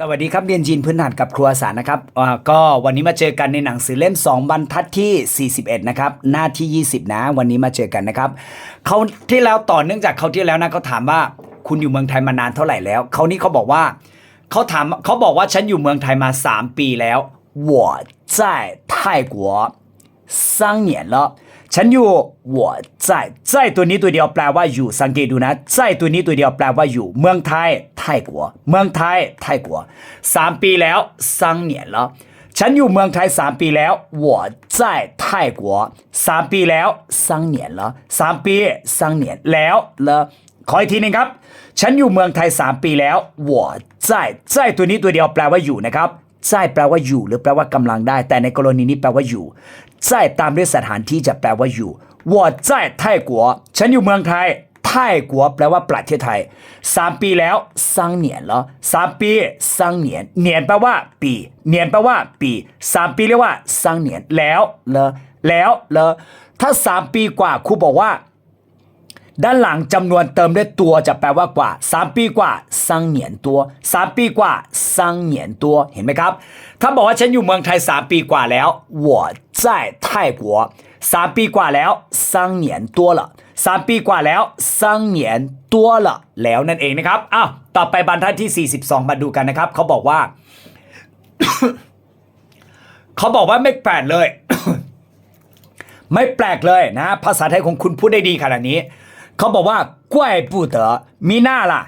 สวัสดีครับเรียนจีนพื้นฐานกับครัวสารนะครับก็วันนี้มาเจอกันในหนังสือเล่ม 2 บรรทัดที่ 41 นะครับ หน้าที่ 20 นะ วันนี้มาเจอกันนะครับเขาที่แล้วต่อเนื่องจากเขาที่แล้วนะเขาถามว่าคุณอยู่เมืองไทยมานานเท่าไหร่แล้วเขานี่เขาบอกว่าเขาถามเขาบอกว่าฉันอยู่เมืองไทยมา 3 ปีแล้ว我在泰国三年了 ฉันอยู่我在在ตัวนี้ตัวเดียวแปลว่าอยู่สังเกตดูนะ在ตัวนี้ตัวเดียวแปลว่าอยู่ เมืองไทยไทยกัวเมืองไทยไทยกัวสามปีแล้ว三年了ฉันอยู่เมืองไทยสามปีแล้ว我在泰国สามปีแล้ว三年了สามปี三年แล้ว了ขออีกทีหนึงครับ ฉันอยู่เมืองไทยสามปีแล้ว我在在ตัวนี้ตัวเดียวแปลว่าอยู่นะครับ 在แปลว่าอยู่ หรือแปลว่ากำลังได้ แต่ในกรณีนี้แปลว่าอยู่在ตามด้วยสถานที่จะแปลว่าอยู่我在泰国ฉันอยู่เมืองไทยไทยกัวแปลว่าประเทศไทยสามปีแล้วสามเหนียนแล้วสามปีสามเหนียนเหนียนแปลว่า ปีเหนียนแปลว่า ปีสามปีเรียกว่าสามเหนียนแล้วเลอแล้วเลอถ้าสามปีกว่าครูบอกว่า ด้านหลังจำนวนเติมด้วยตัวจะแปลว่ากว่า 3 ปีกว่าซังเหนียนตัว 3 ปีกว่าซังเหนียนตัว เห็นไหมครับ ถ้าบอกว่าฉันอยู่เมืองไทย 3 ปีกว่าแล้ว我在泰国3ปีกว่าแล้ว三年多了3ปีกว่าแล้ว三年多了แล้วนั่นเองนะครับ อ้าว ต่อไปบรรทัดที่ 42 มาดูกันนะครับ เขาบอกว่า เขาบอกว่าไม่แปลกเลย ไม่แปลกเลยนะ ภาษาไทยของคุณพูดได้ดีขนาดนี้ เขาบอกว่า怪不得มีหน้าล่ะ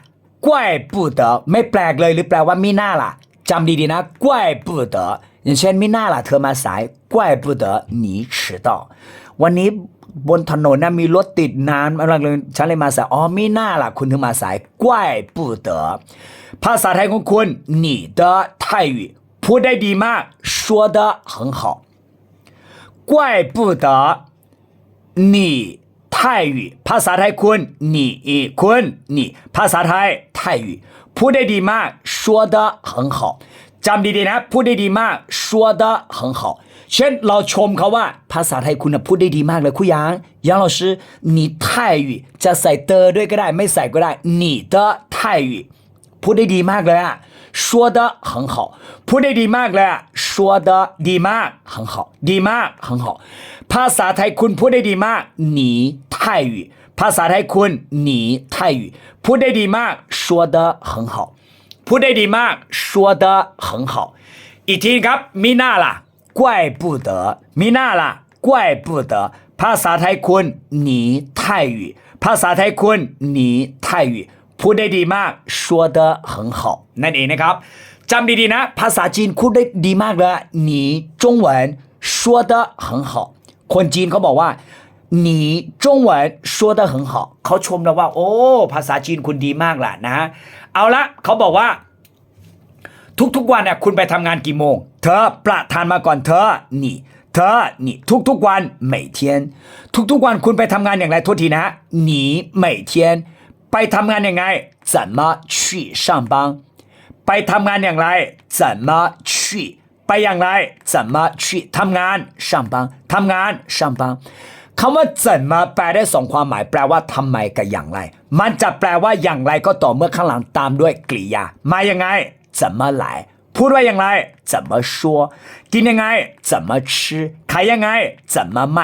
怪不得ไม่แปลกเลยหรือแปลว่ามีหน้าล่ะจำดีๆนะ怪不得อย่างเช่นมีหน้าล่ะเธอมาสาย怪不得你迟到วันนี้บนถนนนะมีรถติดนานมากเลยฉันเลยมาสายอ๋อมีหน้าล่ะคุณถึงมาสาย怪不得ภาษาไทยของคุณ你的泰语พูดได้ดีมาก说得很好怪不得你 泰语ภาษาไทยคุณ你คุณ你ภาษาไทยไทย语พูดได้ดีมาก说得很好จำดีๆนะ พูดได้ดีมาก说得很好เช่นเราชมเขาว่า ภาษาไทยคุณน่ะพูดได้ดีมากเลยคุณยัง杨老师你泰语จะใส่เตอด้วยก็ได้ ไม่ใส่ก็ได้你的泰语พูดได้ดีมากเลยอะ说得很好พูดได้ดีมากเลยอะ说得ดีมาก很好ดีมาก很好 ภาษาไทยคุณพูดได้ดีมาก你泰语ภาษาไทยคุณ你泰语พูดได้ดีมาก说得很好พูดได้ดีมาก说得很好อีกทีครับมีหน้าล่ะ怪不得มีหน้าล่ะ怪不得ภาษาไทยคุณ你泰语ภาษาไทยคุณ你泰语พูดได้ดีมาก说得很好นั่นเองนะครับจำดีๆนะ ภาษาจีนพูดได้ดีมากเลย你中文说得很好 คนจีนเขาบอกว่า你中文说得很好เขาชมเราว่า โอ้ ภาษาจีนคุณดีมากล่ะนะ เอาละเขาบอกว่า ทุกๆวันเนี่ยคุณไปทำงานกี่โมง เธอประธานมาก่อนเธอนี่ เธอนี่ทุกๆวัน每天ทุกๆวันคุณไปทำงานอย่างไรโทษทีนะ你每天ไปทำงานอย่างไร怎么去上班ไปทำงานอย่างไร怎么去 ไปอย่างไร怎么去ทำงาน上班ทำงาน上班คำว่า怎么แปลได้สองความหมาย แปลว่าทำไมกับอย่างไร มันจะแปลว่าอย่างไรก็ต่อเมื่อข้างหลังตามด้วยกริยา มายังไง怎么来พูดว่าอย่างไร怎么说กินยังไง怎么吃ขายยังไง怎么卖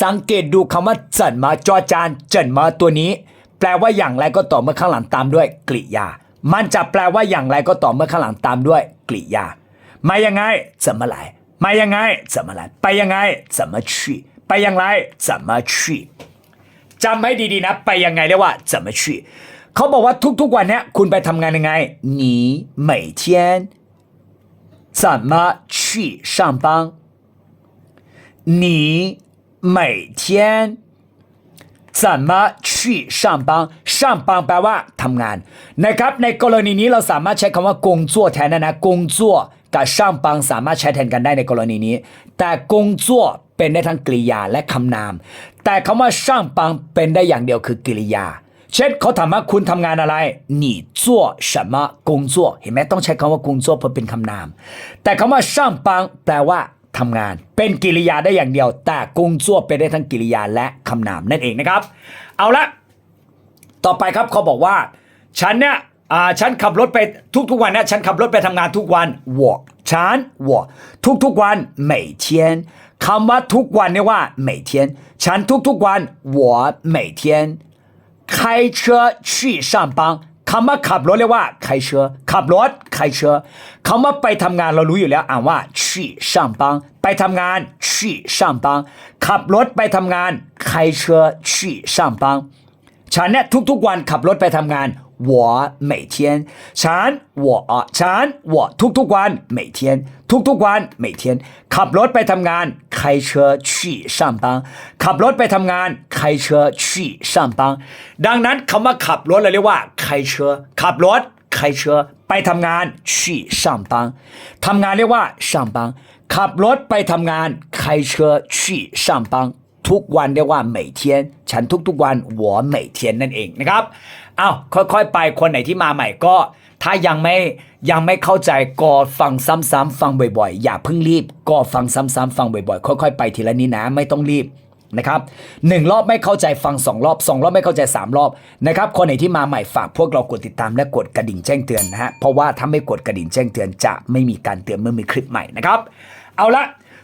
สังเกตดูคำว่า怎么จอจานเจินมาตัวนี้ แปลว่าอย่างไรก็ต่อเมื่อข้างหลังตามด้วยกริยา มันจะแปลว่าอย่างไรก็ต่อเมื่อข้างหลังตามด้วยกริยา มายังไง怎么来มายังไง怎么来ไปยังไง怎么去ไปยังไร怎么去จำให้ดีๆนะ ไปยังไงเรียกว่า怎么去เขาบอกว่าทุกๆวันเนี้ยคุณไปทำงานยังไง你每天怎么去上班你每天怎么去上班上班แปลว่าทำงานนะครับในกรณีนี้เราสามารถใช้คำว่ากงจั่วแทนได้นะกงจั่ว กับ上班สามารถใช้แทนกันได้ในกรณีนี้ แต่กงจั่วเป็นได้ทั้งกริยาและคำนาม แต่คำว่า上班เป็นได้อย่างเดียวคือกริยา เช่นเขาถามว่าคุณทำงานอะไร你做什么工作เห็นไหมต้องใช้คำว่ากงจั่วเพื่อเป็นคำนาม แต่คำว่า上班แปลว่าทำงาน เป็นกิริยาได้อย่างเดียว แต่กงจั่วเป็นได้ทั้งกิริยาและคำนามนั่นเองนะครับ เอาละ ต่อไปครับเขาบอกว่า ฉันเนี่ย อ่าฉันขับรถไปทุกๆวันนะฉันขับรถไปทำงานทุกวัน我ฉัน我ทุกๆวัน每天คำว่าทุกวันเนี่ยว่า每天ฉันทุกๆวัน我每天开车去上班คำว่าขับรถเรียกว่า开车ขับรถ开车คำว่าไปทำงานเรารู้อยู่แล้วอ่านว่า去上班ไปทำงาน去上班ขับรถไปทำงาน开车去上班ฉันเนี่ยทุกๆวันขับรถไปทำงาน 我每天ฉัน我อ่ะฉัน我ทุกๆวัน每天ทุกๆวัน每天ขับรถไปทำงาน开车去上班ขับรถไปทำงาน开车去上班ดังนั้นคำว่าขับรถเราเรียกว่า开车ขับรถ开车ไปทำงาน去上班ทำงานเรียกว่า上班ขับรถไปทำงาน开车去上班 ทุกวันเรียกว่า每天ม่เทียฉันทุกๆวันหัวเหนั่นเองนะครับเอาค่อยๆ ไปคนไหนที่มาใหม่ก็ ถ้ายังไม่ยังไม่เข้าใจก็ฟังซ้ำๆฟังบ่อยๆ อย่าเพิ่งรีบ ก็ฟังซ้ำๆฟังบ่อยๆ ค่อยๆ ไปทีละนิดนะไม่ต้องรีบนะครับหนึ่งรอบไม่เข้าใจฟัง 2 รอบ 2 รอบไม่เข้าใจ 3 รอบนะครับคนไหนที่มาใหม่ฝากพวกเรากดติดตามและกดกระดิ่งแจ้งเตือนนะฮะเพราะว่าถ้าไม่กดกระดิ่งแจ้งเตือนจะไม่มีการเตือนเมื่อมีคลิปใหม่นะครับเอาละ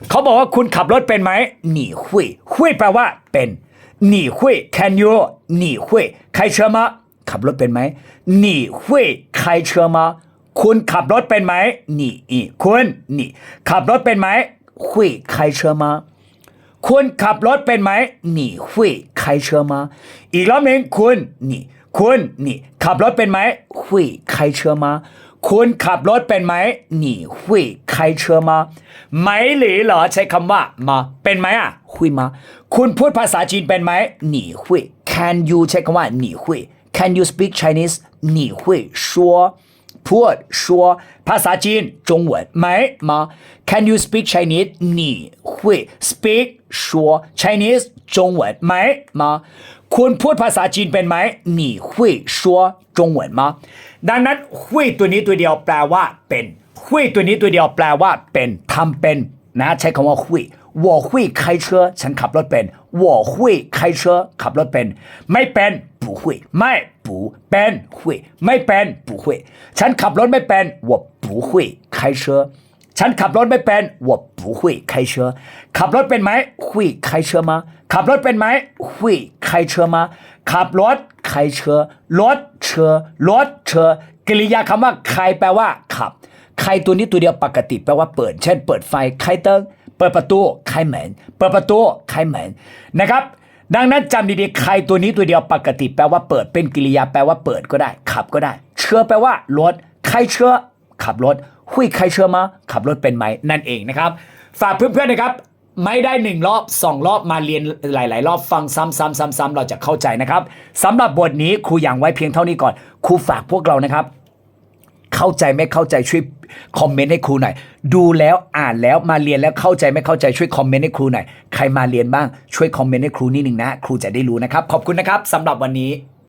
เขาบอกว่าคุณขับรถเป็นไหมหนีหุยหุยแปลว่าเป็นหนีหุย can you หนีหุยใครเชื่อมาขับรถเป็นไหมหนีหุยใครเชื่อมาคุณขับรถเป็นไหมหนีคุณหนีขับรถเป็นไหมหุยใครเชื่อมาคุณขับรถเป็นไหมหนีหุยใครเชื่อมาอีกรอบหนึ่งคุณหนีคุณหนีขับรถเป็นไหมหุยใครเชื่อมา คุณขับรถเป็นไหมหนีหุย开车吗ไหมหรือเหรอใช้คำว่ามาเป็นไหมอ่ะหุยมาคุณพูดภาษาจีนเป็นไหมหนีหุย Can you ใช้คำว่าหนีหุย Can you speak Chinese หนีหุย说พูด说ภาษาจีน中文ไหมมา Can you speak Chinese 你会 speak 说 Chinese 中文ไหมมา คุณพูดภาษาจีนเป็นไหม你会说中文吗ดังนั้นหุยตัวนี้ตัวเดียวแปลว่าเป็นหุยตัวนี้ตัวเดียวแปลว่าเป็นทำเป็นนะใช้คำว่าหุย我会开车ฉันขับรถเป็น我会开车ขับรถเป็น ไม่เป็น不会ไม่不เป็น会ไม่เป็น不会ฉันขับรถไม่เป็น我不会开车 ฉันขับรถไม่เป็น我不会开车ขับรถเป็นไหม会开车吗ขับรถเป็นไหม会开车吗ขับรถ开车รถเชอรถเชอกริยาคำว่าใครแปลว่า ขับ ใครตัวนี้ตัวเดียวปกติแปลว่าเปิด เช่น เปิดไฟใครเติ้งเปิดประตูใครเหม็นเปิดประตูใครเหม็นนะครับ ดังนั้นจำดีๆ ใครตัวนี้ตัวเดียวปกติแปลว่าเปิด เป็นกริยาแปลว่าเปิดก็ได้ ขับก็ได้ เชื่อแปลว่ารถใครเชื่อขับรถ หุยใครเชื่อมาขับรถเป็นไหมนั่นเองนะครับฝากเพื่อนๆนะครับไม่ได้หนึ่งรอบสองรอบมาเรียนหลาย ๆ รอบฟังซ้ำๆๆ ๆ เราจะเข้าใจนะครับสำหรับบทนี้ครูอย่างไว้เพียงเท่านี้ก่อนครูฝากพวกเรานะครับ เข้าใจไม่เข้าใจช่วยคอมเมนต์ให้ครูหน่อยดูแล้วอ่านแล้วมาเรียนแล้วเข้าใจไม่เข้าใจช่วยคอมเมนต์ให้ครูหน่อยใครมาเรียนบ้างช่วยคอมเมนต์ให้ครูนิดหนึ่งนะ ครูจะได้รู้นะครับ ขอบคุณนะครับสำหรับวันนี้